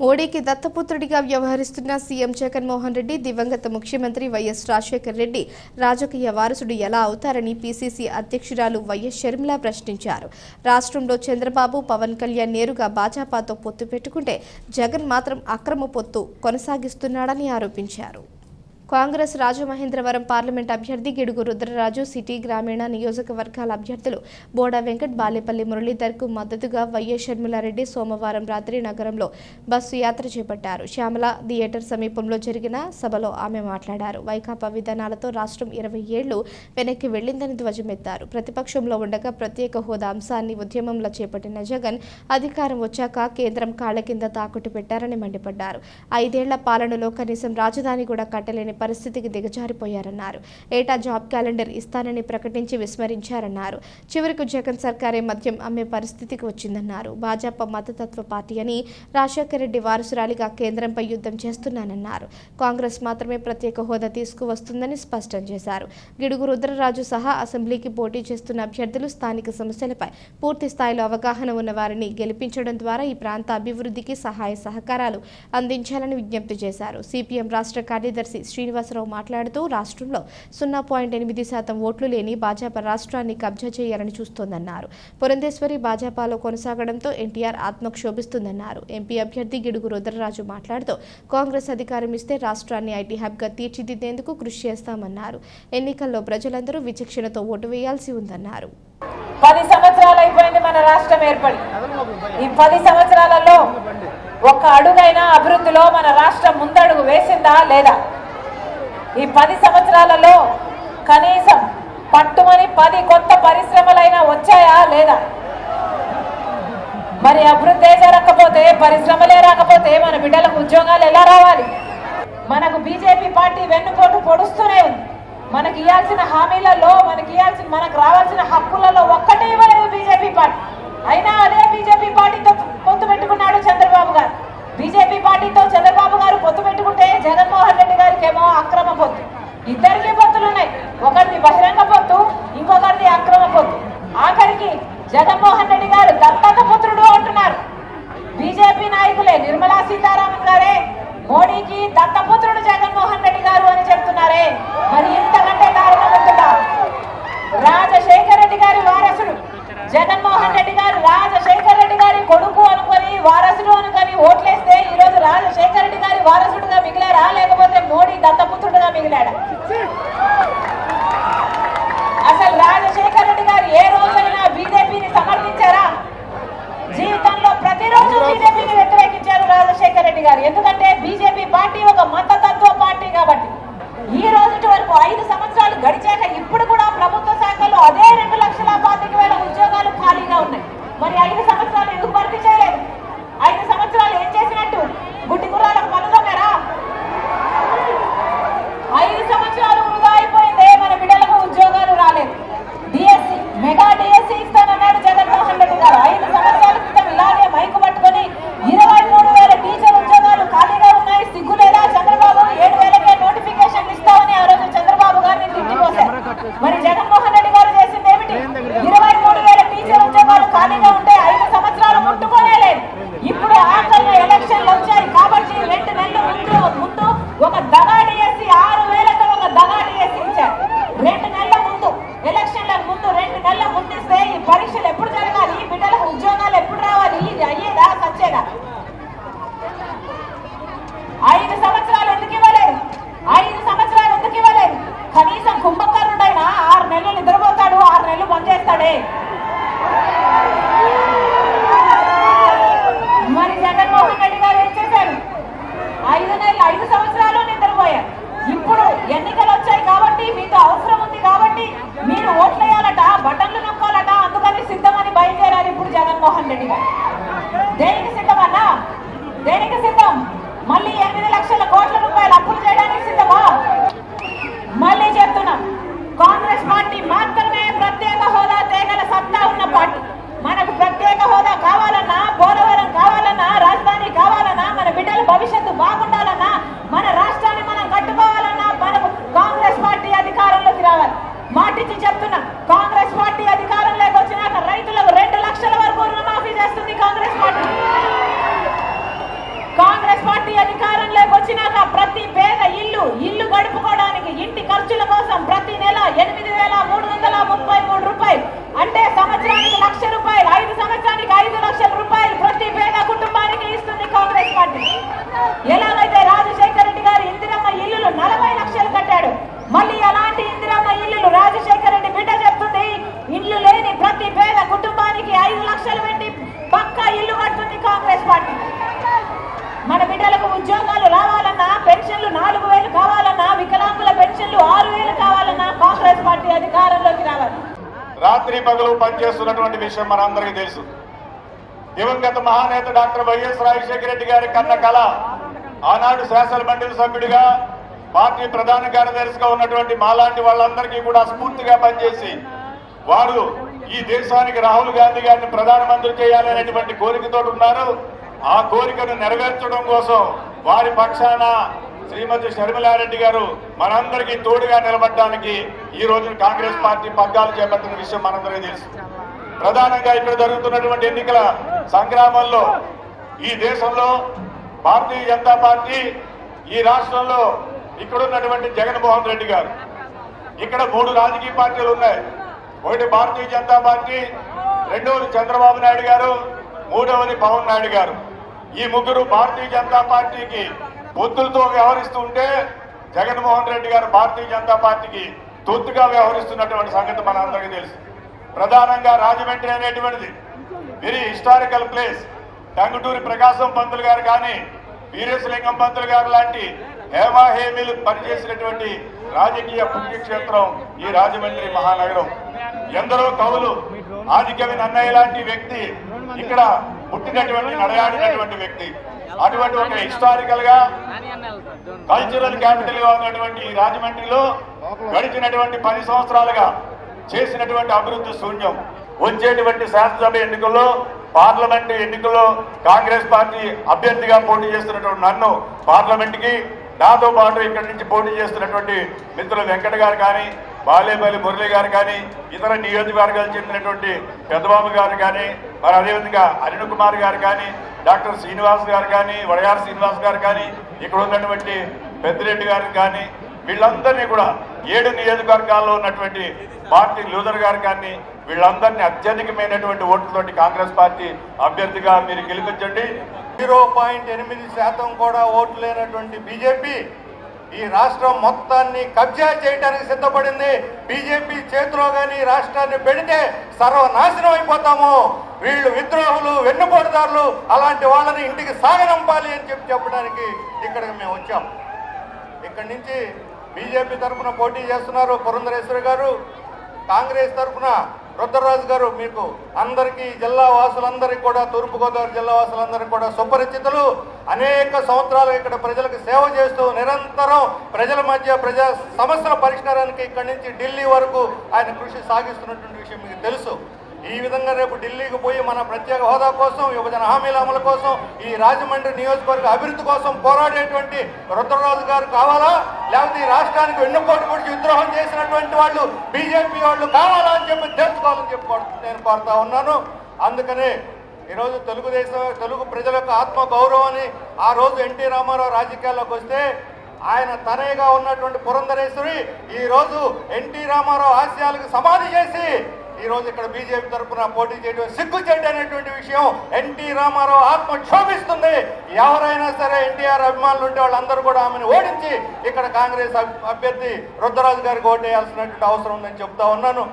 మోడీకి దత్తపుత్రుడిగా వ్యవహరిస్తున్న సీఎం జగన్మోహన్ రెడ్డి దివంగత ముఖ్యమంత్రి వైఎస్ రాజశేఖర రెడ్డి రాజకీయ వారసుడు ఎలా అవుతారని పీసీసీ అధ్యక్షురాలు వైఎస్ షర్మిల ప్రశ్నించారు. రాష్ట్రంలో చంద్రబాబు పవన్ కళ్యాణ్ నేరుగా భాజపాతో పొత్తు పెట్టుకుంటే జగన్ మాత్రం అక్రమ పొత్తు కొనసాగిస్తున్నాడని ఆరోపించారు. కాంగ్రెస్ రాజమహేంద్రవరం పార్లమెంట్ అభ్యర్థి గిడుగు రుద్రరాజు సిటీ గ్రామీణ నియోజకవర్గాల అభ్యర్థులు బోడా వెంకట్ బాలేపల్లి మురళీధర్కు మద్దతుగా వైఎస్ షర్మిలారెడ్డి సోమవారం రాత్రి నగరంలో బస్సు యాత్ర చేపట్టారు. శ్యామల థియేటర్ సమీపంలో జరిగిన సభలో ఆమె మాట్లాడారు. వైకాపా విధానాలతో రాష్ట్రం ఇరవై ఏళ్ళు వెనక్కి వెళ్ళిందని ధ్వజమెత్తారు. ప్రతిపక్షంలో ఉండగా ప్రత్యేక హోదా అంశాన్ని ఉద్యమంలో చేపట్టిన జగన్ అధికారం వచ్చాక కేంద్రం కాళ్ళ కింద తాకట్టు పెట్టారని మండిపడ్డారు. ఐదేళ్ళ పాలనలో కనీసం రాజధాని కూడా కట్టలేని పరిస్థితికి దిగజారిపోయారన్నారు. ఏటా జాబ్ క్యాలెండర్ ఇస్తానని ప్రకటించి విస్మరించారన్నారు. చివరకు జగన్ సర్కారే మద్యం అమ్మే పరిస్థితికి వచ్చిందన్నారు. భాజపా మతతత్వ పార్టీ అని రాజశేఖర రెడ్డి వారసురాలిగా కేంద్రంపై యుద్ధం చేస్తున్నానన్నారు. కాంగ్రెస్ మాత్రమే ప్రత్యేక హోదా తీసుకువస్తుందని స్పష్టం చేశారు. గిడుగు రుద్రరాజు సహా అసెంబ్లీకి పోటీ చేస్తున్న అభ్యర్థులు స్థానిక సమస్యలపై పూర్తి స్థాయిలో అవగాహన ఉన్న వారిని గెలిపించడం ద్వారా ఈ ప్రాంత అభివృద్ధికి సహాయ సహకారాలు అందించాలని విజ్ఞప్తి చేశారు. సిపిఎం రాష్ట్ర కార్యదర్శి శ్రీ శ్రీనివాసరావు మాట్లాడుతూ రాష్ట్రంలో సున్నా పాయింట్ ఎనిమిది శాతం ఓట్లు లేని భాజపా రాష్ట్రాన్ని కబ్జా చేయాలని చూస్తోందన్నారు. పురంధేశ్వరి భాజపాలో కొనసాగడంతో ఎన్టీఆర్ ఆత్మక్షోభిస్తుందన్నారు. ఎంపీ అభ్యర్థి గిడుగు రుద్రరాజు మాట్లాడుతూ కాంగ్రెస్ అధికారం ఇస్తే రాష్ట్రాన్ని ఐటీ హబ్గా తీర్చిదిద్దేందుకు కృషి చేస్తామన్నారు. ఎన్నికల్లో ప్రజలందరూ విచక్షణతో ఓటు వేయాల్సి ఉందన్నారు. పది సంవత్సరాలు అయిపోయింది మన రాష్ట్రం ఏర్పడి. ఈ పది సంవత్సరాలలో ఒక్క అడుగైనా అభివృద్ధిలో మన రాష్ట్రం ముందడుగు వేసిందా లేదా? ఈ పది సంవత్సరాలలో కనీసం పట్టుమని పది కొత్త పరిశ్రమలైనా వచ్చాయా లేదా? మరి అభివృద్ధి జరగకపోతే పరిశ్రమలే రాకపోతే మన బిడ్డలకు ఉద్యోగాలు ఎలా రావాలి? మనకు బీజేపీ పార్టీ వెన్నుపోటు పొడుస్తూనే ఉంది. మనకి ఇవ్వాల్సిన హామీలలో మనకి ఇవ్వాల్సిన మనకు రావాల్సిన హక్కులలో ఒక్కటే ఇవ్వలేదు బీజేపీ పార్టీ. అయినా అదే బీజేపీ పార్టీతో పొత్తు పెట్టుకున్నాడు చంద్రబాబు గారు. బీజేపీ పార్టీతో చంద్రబాబు గారు పొత్తు పెట్టుకుంటే జగన్మోహన్ రెడ్డి గారికి ఏమో అక్రమ పొత్తు ఇద్దరికి పొత్తులు ఉన్నాయి ఒకరిది బహిరంగ పొత్తు ఇంకొకరిది అక్రమ పొత్తు ఆఖరికి జగన్మోహన్ రెడ్డి గారు దత్తత పుత్రుడు అంటున్నారు బీజేపీ నాయకులే నిర్మలా సీతారామన్ గారే మోడీకి దత్తపుత్రుడు జగన్మోహన్ రెడ్డి గారు అని చెప్తున్నారే మరి ఇంతకంటే దారుణం ఉంటుందా రాజశేఖర రెడ్డి గారి వారసుడు జగన్మోహన్ రెడ్డి గారు రాజశేఖర రెడ్డి గారి కొడుకు అనుకొని వారసుడు అనుకొని ఓట్లేస్తే ఈ రోజు రాజశేఖర రెడ్డి గారి వారసుడుగా మిగిలారా లేకపోతే మోడీ దత్తపుత్రుడుగా మిగిలాడా అసలు రాజశేఖర రెడ్డి గారు ఏ రోజైనా బీజేపీని సమర్థించారా జీవితంలో ప్రతిరోజు బీజేపీని వ్యతిరేకించారు రాజశేఖర వీళ్ళు ఐదు సంవత్సరాలు నిద్రపోయారు. ఇప్పుడు ఎన్నికలు వచ్చాయి కాబట్టి మీకు అవసరం ఉంది కాబట్టి మీరు ఓట్లేయాలట బటన్లు నొక్కాలట అందుకని సిద్ధమని బయలుదేరారు ఇప్పుడు జగన్మోహన్ రెడ్డి గారు. దేనికి సిద్ధమన్నా దేనికి సిద్ధం? మళ్ళీ ఎనిమిది లక్షల కోట్ల రూపాయలు అప్పులు చేయడానికి సిద్ధమా? మాటిచ్చి చెప్తున్నాం. కాంగ్రెస్ పార్టీ అధికారంలోకి వచ్చినాక రైతులకు రెండు లక్షల వరకు రుణమాఫీ చేస్తుంది కాంగ్రెస్ పార్టీ. కాంగ్రెస్ పార్టీ అధికారంలోకి వచ్చినాక ప్రతి పేద ఇల్లు ఇల్లు గడుపుకోవడానికి ఇంటి ఖర్చుల కోసం ప్రతి నెల ఎనిమిది వేల మూడు వందల ముప్పై మూడు కాంగ్రెస్ పార్టీ మన బిడ్డలకు ఉద్యోగాలు రావాలన్నా పెన్షన్లు నాలుగు వేలు కావాలన్నా వికలాంగుల పెన్షన్లు ఆరు వేలు కావాలన్నా కాంగ్రెస్ పార్టీ అధికారంలోకి రావాలి. రాత్రి పగలు పనిచేస్తున్నటువంటి విషయం మనందరికీ తెలుసు. దివంగత మహానేత డాక్టర్ వైఎస్ రాజశేఖర రెడ్డి గారి కన్న కళ ఆనాడు శాసన మండలి సభ్యుడిగా పార్టీ ప్రధాన కార్యదర్శిగా ఉన్నటువంటి మాలాంటి వాళ్ళందరికీ కూడా స్ఫూర్తిగా పనిచేసి వారు ఈ దేశానికి రాహుల్ గాంధీ గారిని ప్రధానమంత్రి చేయాలనేటువంటి కోరికతో ఉన్నారు. ఆ కోరికను నెరవేర్చడం కోసం వారి పక్షాన శ్రీమతి షర్మిలారెడ్డి గారు మనందరికీ తోడుగా నిలబడడానికి ఈ రోజున కాంగ్రెస్ పార్టీ పగ్గాలు చేపట్టిన విషయం మనందరికీ తెలుసు. ప్రధానంగా ఇక్కడ జరుగుతున్నటువంటి ఎన్నికల సంగ్రామంలో ఈ దేశంలో భారతీయ జనతా పార్టీ ఈ రాష్ట్రంలో ఇక్కడున్నటువంటి జగన్మోహన్ రెడ్డి గారు. ఇక్కడ మూడు రాజకీయ పార్టీలు ఉన్నాయి. ఒకటి భారతీయ జనతా పార్టీ రెండవది చంద్రబాబు నాయుడు గారు మూడవది పవన్ నాయుడు గారు. ఈ ముగ్గురు భారతీయ జనతా పార్టీకి పొత్తులతో వ్యవహరిస్తూ ఉంటే జగన్మోహన్ రెడ్డి గారు భారతీయ జనతా పార్టీకి తొత్తుగా వ్యవహరిస్తున్నటువంటి సంగతి మనందరికీ తెలుసు. ప్రధానంగా రాజమండ్రి అనేటువంటిది. Very historical place Tanguturi Prakasam Pantulu garu కానీ వీరేశలింగం పంతులు గారు లాంటి హేమాహేమీలు పనిచేసినటువంటి రాజకీయ పుణ్యక్షేత్రం ఈ రాజమండ్రి మహానగరం. ఎందరో కవులు ఆదికవి నన్నయ్య లాంటి వ్యక్తి ఇక్కడ పుట్టినటువంటి నడయాడినటువంటి వ్యక్తి. అటువంటి ఒక హిస్టారికల్గా కల్చరల్ క్యాపిటల్గా ఉన్నటువంటి రాజమండ్రిలో గడిచినటువంటి పది సంవత్సరాలుగా చేసినటువంటి అభివృద్ధి శూన్యం. వచ్చేటువంటి శాసనసభ ఎన్నికల్లో పార్లమెంట్ ఎన్నికల్లో కాంగ్రెస్ పార్టీ అభ్యర్థిగా పోటీ చేస్తున్నటువంటి నన్ను పార్లమెంట్కి నాతో పాటు ఇక్కడి నుంచి పోటీ చేస్తున్నటువంటి మిత్రులు వెంకట గారు కానీ బాలేపల్లి మురళి గారు కానీ ఇతర నియోజకవర్గాలు చెందినటువంటి పెద్దబాబు గారు కానీ మరి అదేవిధంగా అరుణ్ కుమార్ గారు కానీ డాక్టర్ శ్రీనివాస్ గారు కానీ వడయార్ శ్రీనివాస్ గారు కానీ ఇక్కడ ఉన్నటువంటి పెద్దిరెడ్డి గారు కానీ వీళ్ళందరినీ కూడా ఏడు నియోజకవర్గాల్లో ఉన్నటువంటి పార్టీ లూదర్ గారు కానీ వీళ్ళందరినీ అత్యధికమైనటువంటి ఓట్లతోటి కాంగ్రెస్ పార్టీ అభ్యర్థిగా మీరు గెలిపించండి. జీరో పాయింట్ ఎనిమిది శాతం కూడా ఓట్లు లేనటువంటి బీజేపీ ఈ రాష్ట్రం మొత్తాన్ని కబ్జా చేయడానికి సిద్ధపడింది. బీజేపీ చేతిలో కానీ రాష్ట్రాన్ని పెడితే సర్వనాశనం అయిపోతాము. వీళ్ళు విద్రోహులు వెన్నుపోటుదారులు అలాంటి వాళ్ళని ఇంటికి సాగనంపాలి అని చెప్పి చెప్పడానికి ఇక్కడికి మేము వచ్చాం. ఇక్కడి నుంచి బీజేపీ తరఫున పోటీ చేస్తున్నారు పురంధరేశ్వరి గారు. కాంగ్రెస్ తరఫున రుద్రరాజు గారు మీకు అందరికీ జిల్లా వాసులందరికీ కూడా తూర్పుగోదావరి జిల్లా వాసులందరికీ కూడా సుపరిచితులు. అనేక సంవత్సరాలు ఇక్కడ ప్రజలకు సేవ చేస్తూ నిరంతరం ప్రజల మధ్య ప్రజా సమస్యల పరిష్కారానికి ఇక్కడి నుంచి ఢిల్లీ వరకు ఆయన కృషి సాగిస్తున్నటువంటి విషయం మీకు తెలుసు. ఈ విధంగా రేపు ఢిల్లీకి పోయి మన ప్రత్యేక హోదా కోసం విభజన హామీల అమలు కోసం ఈ రాజమండ్రి నియోజకవర్గ అభివృద్ధి కోసం పోరాడేటువంటి రుద్రరాజు గారు కావాలా? లేకపోతే ఈ రాష్ట్రానికి వెన్నుపోటు పొడిచి విద్రోహం చేసినటువంటి వాళ్ళు బీజేపీ వాళ్ళు కావాలా అని చెప్పి తెలుసుకోవాలని చెప్పి నేను కోరుతా ఉన్నాను. అందుకనే ఈరోజు తెలుగుదేశం తెలుగు ప్రజల యొక్క ఆత్మ గౌరవాన్ని ఆ రోజు ఎన్టీ రామారావు రాజకీయాల్లోకి వస్తే ఆయన తనయగా ఉన్నటువంటి పురంధరేశ్వరి ఈ రోజు ఎన్టీ రామారావు ఆశయాలకు సమాధి చేసి ఈరోజు ఇక్కడ బీజేపీ తరఫున పోటీ చేయడం సిగ్గు అనేటువంటి విషయం ఎన్టీ రామారావు ఆత్మ క్షోభిస్తుంది. ఎవరైనా సరే ఎన్టీఆర్ అభిమానులు ఉంటే వాళ్ళందరూ కూడా ఆమెను ఓడించి ఇక్కడ కాంగ్రెస్ అభ్యర్థి రుద్రరాజు గారికి ఓటేయాల్సినటువంటి అవసరం ఉందని చెప్తా ఉన్నాను.